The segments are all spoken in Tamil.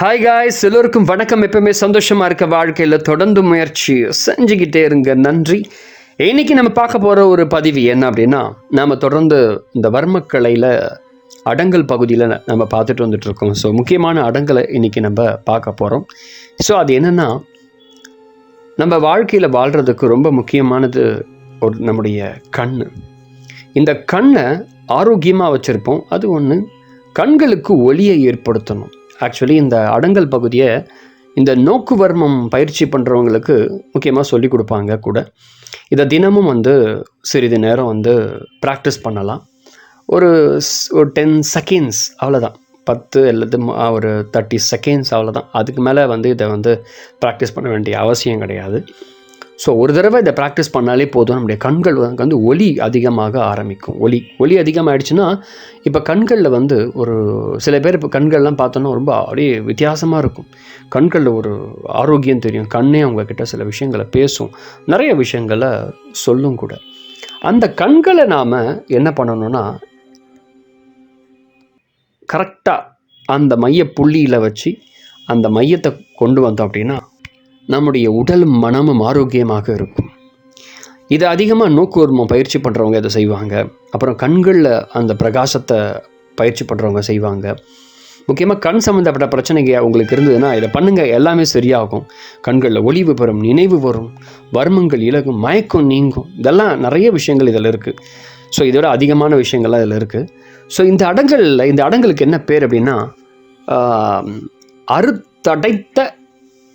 ஹாய் காய்ஸ் எல்லோருக்கும் வணக்கம். எப்பவுமே சந்தோஷமா இருக்க வாழ்க்கையில் தொடர்ந்து முயற்சி செஞ்சுக்கிட்டே இருங்க. நன்றி. இன்னைக்கு நம்ம பார்க்க போகிற ஒரு பதிவு என்ன அப்படின்னா நாம் தொடர்ந்து இந்த வர்மக்கலையில் அடங்கல் பகுதியில் நம்ம பார்த்துட்டு வந்துட்டு இருக்கோம். ஸோ முக்கியமான அடங்கலை இன்னைக்கு நம்ம பார்க்க போகிறோம் ஸோ அது என்னென்னா நம்ம வாழ்க்கையில் வாழ்கிறதுக்கு ரொம்ப முக்கியமானது ஒரு நம்முடைய கண் இந்த கண்ணை ஆரோக்கியமாக வச்சுருப்போம். அது ஒன்று கண்களுக்கு ஒளியை ஏற்படுத்தணும். ஆக்சுவலி இந்த அடங்கல் பகுதியை இந்த நோக்குவர்மம் பயிற்சி பண்ணுறவங்களுக்கு முக்கியமாக சொல்லி கொடுப்பாங்க கூட. இதை தினமும் வந்து சிறிது நேரம் வந்து ப்ராக்டிஸ் பண்ணலாம். ஒரு ஒரு டென் செகண்ட்ஸ் அவ்வளோதான் பத்து அல்லது ஒரு தேர்ட்டி செகண்ட்ஸ் அவ்வளோதான் அதுக்கு மேலே வந்து இதை வந்து ப்ராக்டிஸ் பண்ண வேண்டிய அவசியம் கிடையாது. ஸோ ஒரு தடவை இதை ப்ராக்டிஸ் பண்ணாலே போதும். நம்முடைய கண்கள் வந்து ஒலி அதிகமாக ஆரம்பிக்கும். ஒலி ஒலி அதிகமாகிடுச்சுன்னா இப்போ கண்களில் வந்து ஒரு சில பேர் இப்போ கண்கள்லாம் பார்த்தோன்னா ரொம்ப அப்படியே வித்தியாசமாக இருக்கும். கண்களில் ஒரு ஆரோக்கியம் தெரியும். கண்ணே அவங்கக்கிட்ட சில விஷயங்களை பேசும். நிறைய விஷயங்களை சொல்லும் கூட. அந்த கண்களை நாம் என்ன பண்ணணும்னா கரெக்டாக அந்த மைய புள்ளியில் வச்சு அந்த மையத்தை கொண்டு வந்தோம் அப்படின்னா நம்முடைய உடலும் மனமும் ஆரோக்கியமாக இருக்கும். இது அதிகமாக நோக்குவர்மம் பயிற்சி பண்ணுறவங்க இதை செய்வாங்க? அப்புறம் கண்களில் அந்த பிரகாசத்தை பயிற்சி பண்ணுறவங்க செய்வாங்க. முக்கியமாக கண் சம்மந்தப்பட்ட பிரச்சனைங்க உங்களுக்கு இருந்ததுன்னா இதை பண்ணுங்கள் எல்லாமே சரியாகும். கண்களில் ஒளிவு பெறும் நினைவு வரும் வர்மங்கள் இலகும் மயக்கம் நீங்கும். இதெல்லாம் நிறைய விஷயங்கள் இதில் இருக்குது ஸோ இதோட அதிகமான விஷயங்கள்லாம் இதில் இருக்குது ஸோ இந்த அடங்கலில் இந்த அடங்கலுக்கு என்ன பேர் அப்படின்னா அறுத்தடைத்த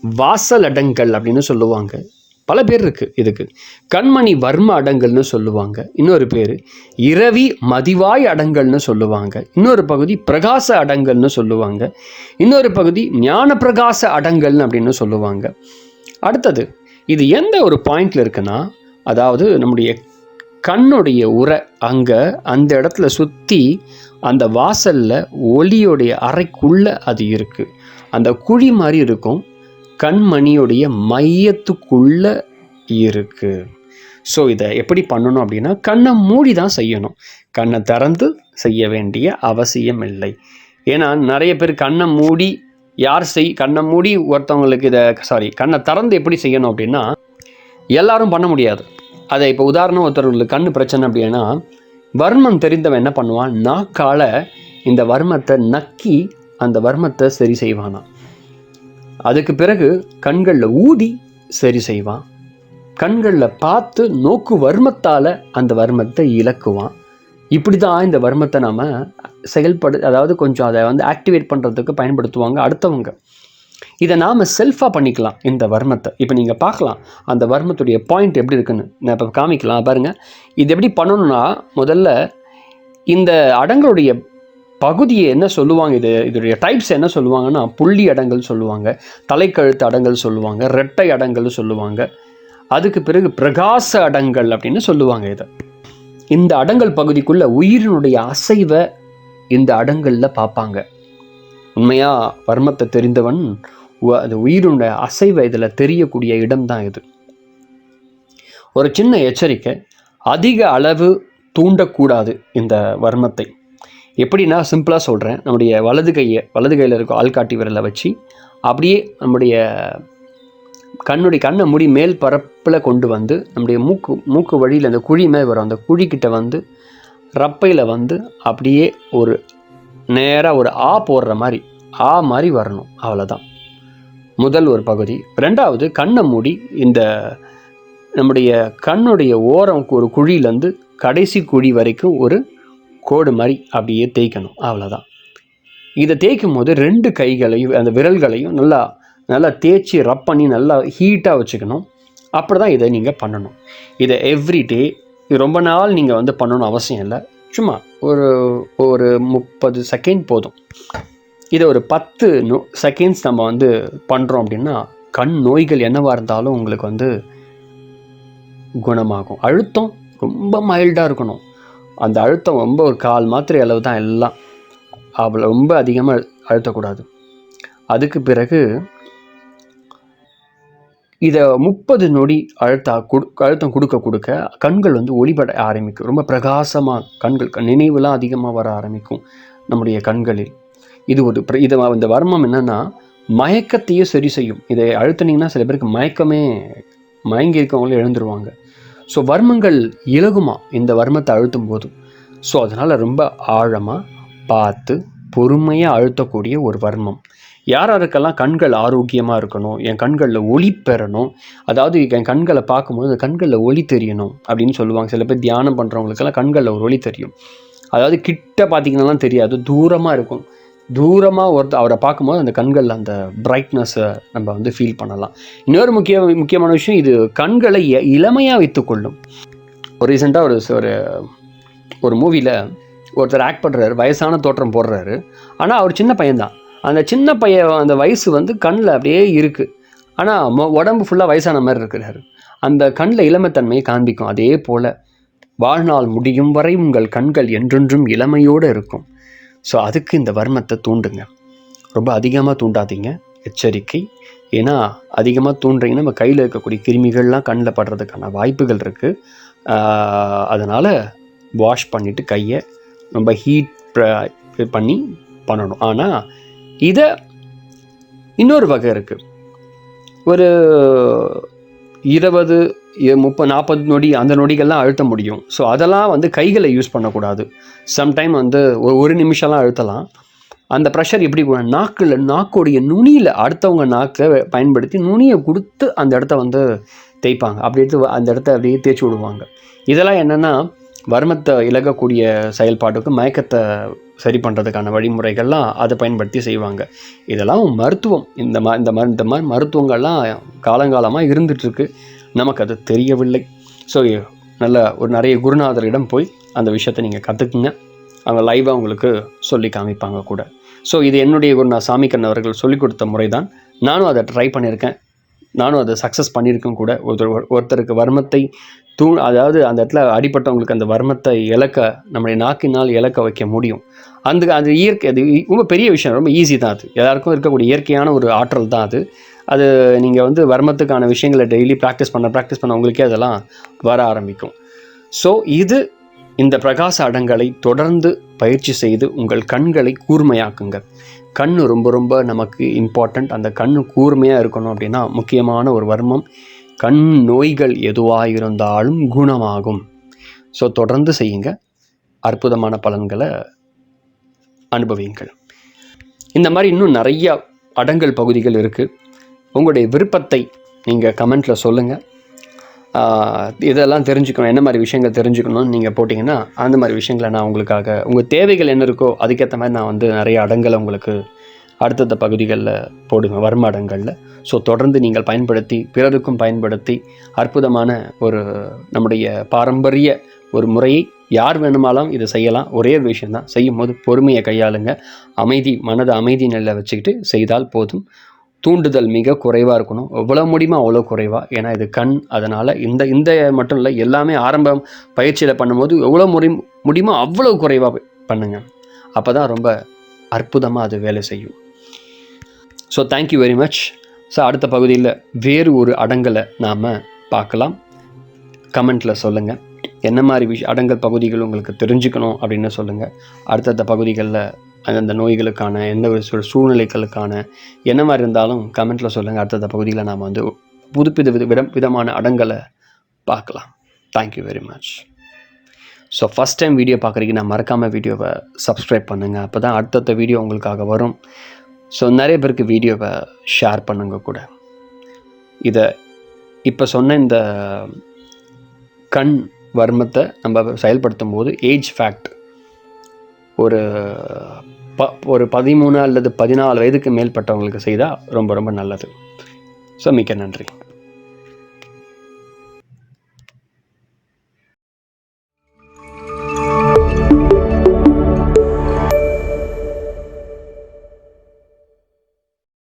வாசல் அடங்கல் அப்படின்னு சொல்லுவாங்க. பல பேர் இருக்குது இதுக்கு. கண்மணி வர்ம அடங்கல்னு சொல்லுவாங்க. இன்னொரு பேர் இரவி மதிவாய் அடங்கல்னு சொல்லுவாங்க. இன்னொரு பகுதி பிரகாச அடங்கல்னு சொல்லுவாங்க. இன்னொரு பகுதி ஞான பிரகாச அடங்கல்னு அப்படின்னு சொல்லுவாங்க. அடுத்தது இது எந்த ஒரு பாயிண்ட்ல இருக்குன்னா அதாவது நம்முடைய கண்ணுடைய உரை அங்கே அந்த இடத்துல சுற்றி அந்த வாசலில் ஒளியோடைய அறைக்குள்ளே அது இருக்குது அந்த குழி மாதிரி இருக்கும். கண்மணியுடைய மையத்துக்குள்ள இருக்கு. ஸோ இதை எப்படி பண்ணணும் அப்படின்னா கண்ணை மூடி தான் செய்யணும். கண்ணை திறந்து செய்ய வேண்டிய அவசியம் இல்லை. ஏன்னா நிறைய பேர் கண்ணை மூடி யார் செய் கண்ணை மூடி ஒருத்தவங்களுக்கு இதை சாரி கண்ணை திறந்து எப்படி செய்யணும் அப்படின்னா எல்லாரும் பண்ண முடியாது. அதை இப்போ உதாரணம் ஒருத்தருக்கு கண்ணு பிரச்சனை அப்படின்னா வர்மம் தெரிந்தவன் என்ன பண்ணுவான்? நாக்கால இந்த வர்மத்தை நக்கி அந்த வர்மத்தை சரி செய்வானான் அதுக்கு பிறகு கண்களில் ஊதி சரி செய்வான். கண்களில் பார்த்து நோக்கு வர்மத்தால் அந்த வர்மத்தை இழக்குவான் இப்படி தான் இந்த வர்மத்தை நாம் செயல்படு அதாவது கொஞ்சம் அதை வந்து ஆக்டிவேட் பண்ணுறதுக்கு பயன்படுத்துவாங்க அடுத்தவங்க. இதை நாம் செல்ஃபாக பண்ணிக்கலாம் இந்த வர்மத்தை. இப்போ நீங்கள் பார்க்கலாம் அந்த வர்மத்துடைய பாயிண்ட் எப்படி இருக்குன்னு. நான் இப்போ காமிக்கலாம் பாருங்கள் இது எப்படி பண்ணணும்னா முதல்ல இந்த அடங்களுடைய பகுதியை என்ன சொல்லுவாங்க? இது இதோடைய டைப்ஸ் என்ன சொல்லுவாங்கன்னா புள்ளி அடங்கல் சொல்லுவாங்க தலைக்கழுத்து அடங்கல் சொல்லுவாங்க ரெட்டை அடங்கல் சொல்லுவாங்க. அதுக்கு பிறகு பிரகாச அடங்கல் அப்படின்னு சொல்லுவாங்க இதை. இந்த அடங்கல் பகுதிக்குள்ள உயிரினுடைய அசைவை இந்த அடங்கல்ல பார்ப்பாங்க. உண்மையா? வர்மத்தை தெரிந்தவன் உ- அது உயிரினுடைய அசைவை இதில் தெரியக்கூடிய இடம் தான் இது. ஒரு சின்ன எச்சரிக்கை அதிக அளவு தூண்டக்கூடாது இந்த வர்மத்தை. எப்படின்னா சிம்பிளாக சொல்கிறேன் நம்முடைய வலது கையை வலது கையில் இருக்க ஆள்காட்டி விரலை வச்சு அப்படியே நம்முடைய கண்ணுடைய கண்ணை மூடி மேல் பரப்பில் கொண்டு வந்து நம்முடைய மூக்கு மூக்கு வழியில் அந்த குழி மேலே வரும். அந்த குழிக்கிட்ட வந்து ரப்பையில் வந்து அப்படியே ஒரு நேராக ஒரு ஆ போடுற மாதிரி ஆ மாதிரி வரணும். அவ்வளோதான் முதல் ஒரு பகுதி. ரெண்டாவது கண்ணை மூடி இந்த நம்முடைய கண்ணுடைய ஓரம் ஒரு குழியிலேருந்து கடைசி குழி வரைக்கும் ஒரு கோடு மாதிரி அப்படியே தேய்க்கணும். அவ்வளோதான் இதை தேய்க்கும் போது ரெண்டு கைகளையும் அந்த விரல்களையும் நல்லா நல்லா தேய்ச்சி ரப் பண்ணி நல்லா ஹீட்டாக வச்சுக்கணும். அப்படி தான் இதை நீங்கள் பண்ணணும். இதை எவ்ரி டே ரொம்ப நாள் நீங்கள் வந்து பண்ணணும் அவசியம் இல்லை. சும்மா ஒரு ஒரு முப்பது செகண்ட் போதும். இதை ஒரு பத்து நோ செகண்ட்ஸ் நம்ம வந்து பண்ணுறோம் அப்படின்னா கண் நோய்கள் என்னவாக இருந்தாலும் உங்களுக்கு வந்து குணமாகும். அழுத்தம் ரொம்ப மைல்டாக இருக்கணும். அந்த அழுத்தம் ரொம்ப ஒரு கால் மாத்திரை அளவு தான் எல்லாம். அவளை ரொம்ப அதிகமாக அழுத்தக்கூடாது. அதுக்கு பிறகு இதை முப்பது நொடி அழுத்தா கொடு அழுத்தம் கொடுக்க கொடுக்க கண்கள் வந்து ஒளிபட ஆரம்பிக்கும். ரொம்ப பிரகாசமாக கண்கள் கண் நினைவுலாம் அதிகமாக வர ஆரம்பிக்கும் நம்முடைய கண்களில். இது ஒரு பிர- இது இந்த வர்மம் என்னென்னா மயக்கத்தையும் சரி செய்யும். இதை அழுத்தினீங்கன்னா சில பேருக்கு மயக்கமே மயங்கி இருக்கவங்களும் எழுந்துருவாங்க. ஸோ வர்மங்கள் இலகுமா? இந்த வர்மத்தை அழுத்தும் போது ஸோ அதனால் ரொம்ப ஆழமாக பார்த்து பொறுமையாக அழுத்தக்கூடிய ஒரு வர்மம். யார் யாருக்கெல்லாம் கண்கள் ஆரோக்கியமாக இருக்கணும் என் கண்களில் ஒளி பெறணும் அதாவது என் கண்களை பார்க்கும்போது அந்த கண்களில் ஒளி தெரியணும் அப்படின்னு சொல்லுவாங்க. சில பேர் தியானம் பண்ணுறவங்களுக்கெல்லாம் கண்களில் ஒரு ஒளி தெரியும். அதாவது கிட்ட பார்த்தீங்கன்னா தெரியாது தூரமாக இருக்கும். தூரமாக ஒருத்தர் அவரை பார்க்கும்போது அந்த கண்களில் அந்த பிரைட்னஸை நம்ம வந்து ஃபீல் பண்ணலாம். இன்னொரு முக்கிய முக்கியமான விஷயம் இது கண்களை இளமையாக வைத்துக்கொள்ளும். ஒரு ரீசெண்டாக ஒரு ஒரு ஒரு மூவியில் ஒருத்தர் ஆக்ட் பண்ணுறாரு வயசான தோற்றம் போடுறாரு. ஆனால் அவர் சின்ன பையன்தான். அந்த சின்ன பையன் அந்த வயசு வந்து கண்ணில் அப்படியே இருக்குது ஆனால் உடம்பு ஃபுல்லாக வயசான மாதிரி இருக்கிறாரு. அந்த கண்ணில் இளமைத்தன்மையை காண்பிக்கும். அதே போல் வாழ்நாள் முடியும் வரை உங்கள் கண்கள் என்றென்றும் இளமையோடு இருக்கும். ஸோ அதுக்கு இந்த வர்மத்தை தூண்டுங்க. ரொம்ப அதிகமாக தூண்டாதீங்க. எச்சரிக்கை. ஏன்னா அதிகமாக தூண்டுறீங்கன்னா நம்ம கையில் இருக்கக்கூடிய கிருமிகள்லாம் கண்ணில் படுறதுக்கான வாய்ப்புகள் இருக்குது அதனால் வாஷ் பண்ணிவிட்டு கையை ரொம்ப ஹீட் பண்ணி பண்ணணும். ஆனால் இதை இன்னொரு வகை இருக்குது ஒரு இருபது முப்பது நாற்பது நொடி அந்த நொடிகள்லாம் அழுத்த முடியும். ஸோ அதெல்லாம் வந்து கைகளை யூஸ் பண்ணக்கூடாது. சம்டைம் வந்து ஒரு ஒரு நிமிஷம்லாம் அழுத்தலாம். அந்த ப்ரெஷர் எப்படி நாக்கில் நாக்கோடைய நுனியில் அடுத்தவங்க நாக்கை பயன்படுத்தி நுனியை கொடுத்து அந்த இடத்த வந்து தேய்ப்பாங்க. அப்படி எடுத்து அந்த இடத்த அப்படியே தேய்ச்சி விடுவாங்க. இதெல்லாம் என்னென்னா வர்மத்தை இழக்கக்கூடிய செயல்பாட்டுக்கு மயக்கத்தை சரி பண்ணுறதுக்கான வழிமுறைகள்லாம் அதை பயன்படுத்தி செய்வாங்க. இதெல்லாம் மருத்துவம். இந்த மா இந்த மாதிரி இந்த மாதிரி மருத்துவங்கள்லாம் காலங்காலமாக இருந்துகிட்ருக்கு நமக்கு அது தெரியவில்லை. ஸோ நல்ல ஒரு நிறைய குருநாதரிடம் போய் அந்த விஷயத்தை நீங்கள் கற்றுக்குங்க அவங்க லைவாக உங்களுக்கு சொல்லி காமிப்பாங்க கூட. ஸோ இது என்னுடைய குருநா சாமிக்கண்ணன் அவர்கள் சொல்லிக் கொடுத்த முறை தான் நானும் அதை ட்ரை பண்ணியிருக்கேன். நானும் அதை சக்ஸஸ் பண்ணியிருக்கேன் கூட. ஒருத்தர் ஒருத்தருக்கு வர்மத்தை தூ அதாவது அந்த இடத்துல அடிப்பட்டவங்களுக்கு அந்த வர்மத்தை இழக்க நம்முடைய நாக்கினால் இழக்க வைக்க முடியும். அந்த அது இயற்கை அது ரொம்ப பெரிய விஷயம். ரொம்ப ஈஸி தான் அது. எல்லாருக்கும் இருக்கக்கூடிய இயற்கையான ஒரு ஆற்றல் தான் அது. அது நீங்கள் வந்து வர்மத்துக்கான விஷயங்களை டெய்லி ப்ராக்டிஸ் பண்ண ப்ராக்டிஸ் பண்ண உங்களுக்கே அதெல்லாம் வர ஆரம்பிக்கும். ஸோ இது இந்த பிரகாச அடங்களை தொடர்ந்து பயிற்சி செய்து உங்கள் கண்களை கூர்மையாக்குங்க கண் ரொம்ப ரொம்ப நமக்கு இம்பார்ட்டண்ட் அந்த கண் கூர்மையாக இருக்கணும் அப்படின்னா முக்கியமான ஒரு வர்மம் கண் நோய்கள் எதுவாக இருந்தாலும் குணமாகும். ஸோ தொடர்ந்து செய்யுங்க. அற்புதமான பலன்களை அனுபவியுங்கள். இந்த மாதிரி இன்னும் நிறைய அடங்கல் பகுதிகள் இருக்குது உங்களுடைய விருப்பத்தை நீங்கள் கமெண்ட்டில் சொல்லுங்கள் இதெல்லாம் தெரிஞ்சுக்கணும் என்ன மாதிரி விஷயங்கள் தெரிஞ்சுக்கணும்னு நீங்கள் போட்டிங்கன்னா அந்த மாதிரி விஷயங்களை நான் உங்களுக்காக உங்கள் தேவைகள் என்ன இருக்கோ அதுக்கேற்ற மாதிரி நான் வந்து நிறைய அடங்கலை உங்களுக்கு அடுத்தடுத்த பகுதிகளில் போடுவேன் வரும் அடங்களில். ஸோ தொடர்ந்து நீங்கள் பயன்படுத்தி பிறருக்கும் பயன்படுத்தி அற்புதமான ஒரு நம்முடைய பாரம்பரிய ஒரு முறையை யார் வேணுமாலும் இதை செய்யலாம். ஒரே ஒரு விஷயந்தான் செய்யும் போது பொறுமையை கையாளுங்க. அமைதி மனதை அமைதி நிலை வச்சுக்கிட்டு செய்தால் போதும். தூண்டுதல் மிக குறைவாக இருக்கணும். எவ்வளோ முடியுமோ அவ்வளோ குறைவாக ஏன்னா இது கண். அதனால் இந்த இந்த மட்டும் இல்லை எல்லாமே ஆரம்பம் பயிற்சியில் பண்ணும்போது எவ்வளோ முடி முடியுமோ அவ்வளோ குறைவாக பண்ணுங்க. அப்போ தான் ரொம்ப அற்புதமாக அது வேலை செய்யும். So thank you very much so அடுத்த பகுதியில் வேறு ஒரு அடங்கலை நாம் பார்க்கலாம். கமெண்ட்டில் சொல்லுங்கள் என்ன மாதிரி விஷ அடங்கல் பகுதிகள் உங்களுக்கு தெரிஞ்சுக்கணும் அப்படின்னு சொல்லுங்கள் அடுத்தடுத்த பகுதிகளில் அந்தந்த நோய்களுக்கான எந்த ஒரு சொல் சூழ்நிலைகளுக்கான என்ன மாதிரி இருந்தாலும் கமெண்ட்டில் சொல்லுங்கள் அடுத்தடுத்த பகுதியில் நாம் வந்து புதுப்பித வித விதம் விதமான அடங்களை பார்க்கலாம். Thank you very much so first time video பார்க்குறீங்க நான் மறக்காமல் வீடியோவை சப்ஸ்கிரைப் பண்ணுங்கள் அப்போ தான் அடுத்தடுத்த வீடியோ உங்களுக்காக வரும். ஸோ நிறைய பேருக்கு வீடியோவை ஷேர் பண்ணுங்க கூட. இதை இப்போ சொன்ன இந்த கண் வர்மத்தை நம்ம செயல்படுத்தும் போது ஏஜ் ஃபேக்ட் ஒரு ப ஒரு பதிமூணு அல்லது பதினாலு வயதுக்கு மேற்பட்டவங்களுக்கு செய்தால் ரொம்ப ரொம்ப நல்லது. ஸோ மிக்க நன்றி.